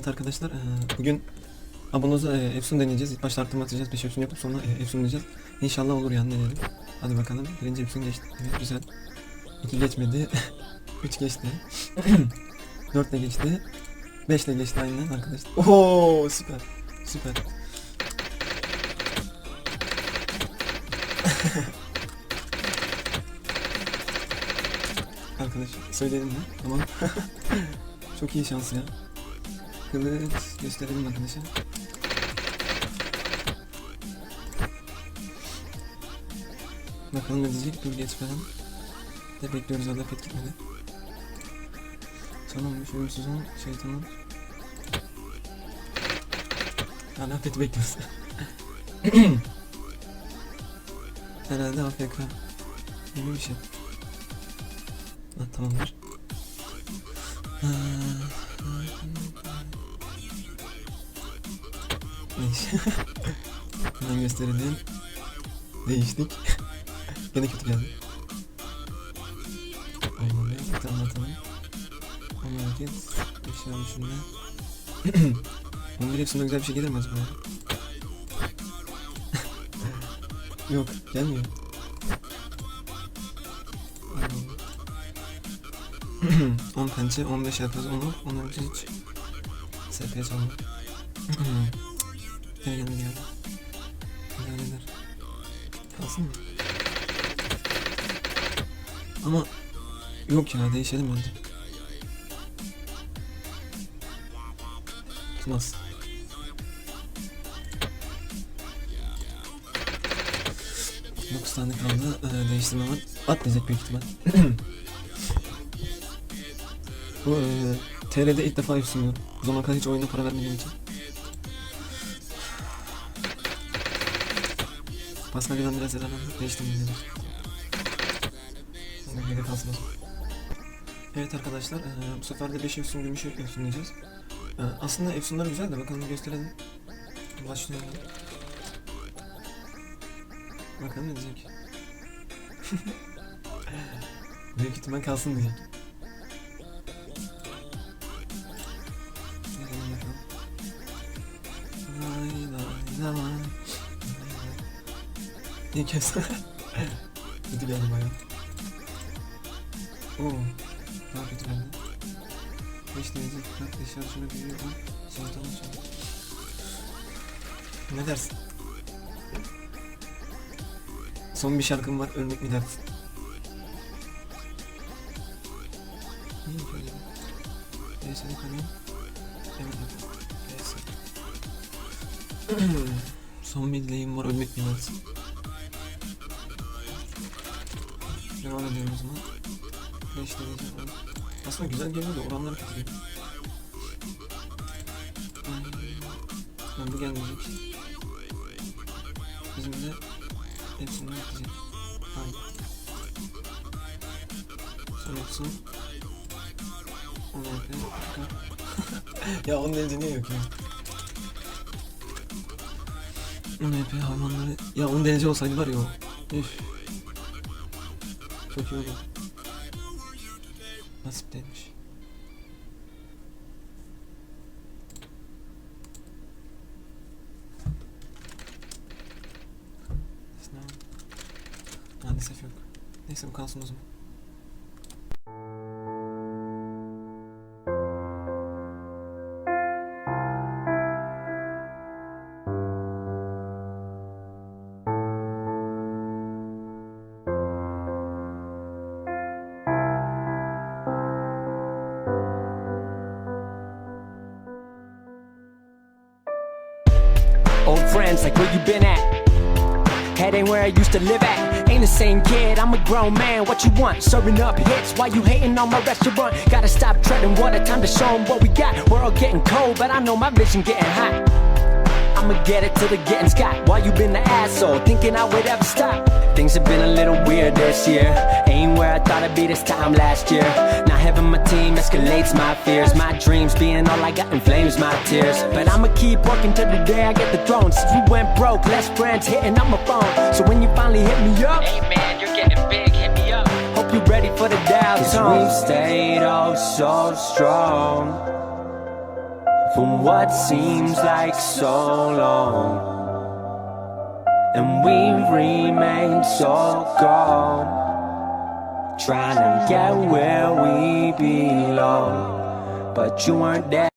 arkadaşlar eee, bugün abonoza eee, Efsun deneyeceğiz. İlk başta artırma atacağız. 5 Efsun yapıp sonra eee, Efsun deneyeceğiz. İnşallah olur yani deneyelim. Hadi bakalım. Birinci Efsun geçti. Evet güzel. 2 geçmedi. 3 geçti. 4 de geçti. 5 de geçti aynen arkadaşlar. Oo süper. Süper. Arkadaşlar söyleyelim mi? Tamam. Çok iyi şans ya. Kılıç gösterelim arkadaşlar. Bakalım ne diyecek? Dur geç falan. De bekliyoruz hala pet gitmedi. Sanılmış ölümsüzün şeytanın. Hala pet bekliyoruz. Herhalde AFK. Gibi bir şey. Ha, tamamdır. Ha, Neyse. Hemen gösterelim. Değiştik. Gene kötü geldi. Olmadı. Daha atalım. Onu hareket. Eşya düşünme. Onun bir hepsinde güzel bir şey gelir mi? Yok gelmiyor. Allah. 10 pençe 15 yapıyoruz onu. Onu önce hiç SP çalma. Gel gel gel. Gel gel. Kalsın mı? Ama yok ya değişelim bence. Tutmaz. Dokuz tane kaldı. Ee, değiştirme var. Atmayacak büyük ihtimal. Bu e, TR'de ilk defa yapsınıyorum. Bu zamana kadar hiç oyuna para vermediğim için. Paskalya'dan biraz yararlandık. Değiştim dedim. Geri kalsın. Evet arkadaşlar, e, bu sefer de 5 Efsun gümüş Efsunlayacağız. E, aslında Efsunlar güzel de bakalım gösterelim. Başlayalım. Bakalım ne diyecek. Büyük ihtimal kalsın bakalım. Lay lay lay. İyi kesin. Kötü geldi bayağı. Oo. Daha kötü geldi. Beş derece dikkat eşya şöyle büyüyor mu? Şeytan açıyor. Ne dersin? Son bir şarkım var ölmek mi dersin? İyi böyle. Neyse ne? Evet evet. Neyse. Son bir dileğim var ölmek mi dersin? Devam ediyorum o zaman. 5 derece falan. Aslında güzel geliyor da oranları kötü geliyor. Bu gelmeyecek. Bizim de hepsini yapacak. Ay. Son yapsın. Onu yapayım. ya onun derece niye yok ya? Onu yapayım hayvanları. Ya onun derece olsaydı var ya o. Üf. Çok iyi oldu. Nasip değilmiş. Maalesef yok. Neyse bu kalsın o zaman. Friends, like where you been at? Head ain't where I used to live at. Ain't the same kid, I'm a grown man. What you want? Serving up hits Why you hating on my restaurant. Gotta stop treading water, time to show 'em what we got. We're all getting cold, but I know my vision getting hot. I'ma get it till the getting's got. Why you been the asshole, thinking I would ever stop? Things have been a little weird this year. Ain't where I thought I'd be this time last year. Not having my team escalates my fears. My dreams being all I got inflames my tears. But I'ma keep working till the day I get the throne. Since we went broke, less friends hitting up my phone. So when you finally hit me up, hey man, you're getting big, hit me up. Hope you're ready for the Dow Cause we've stayed oh so strong from what seems like so long. And we remain so gone, trying to get where we belong. But you weren't there.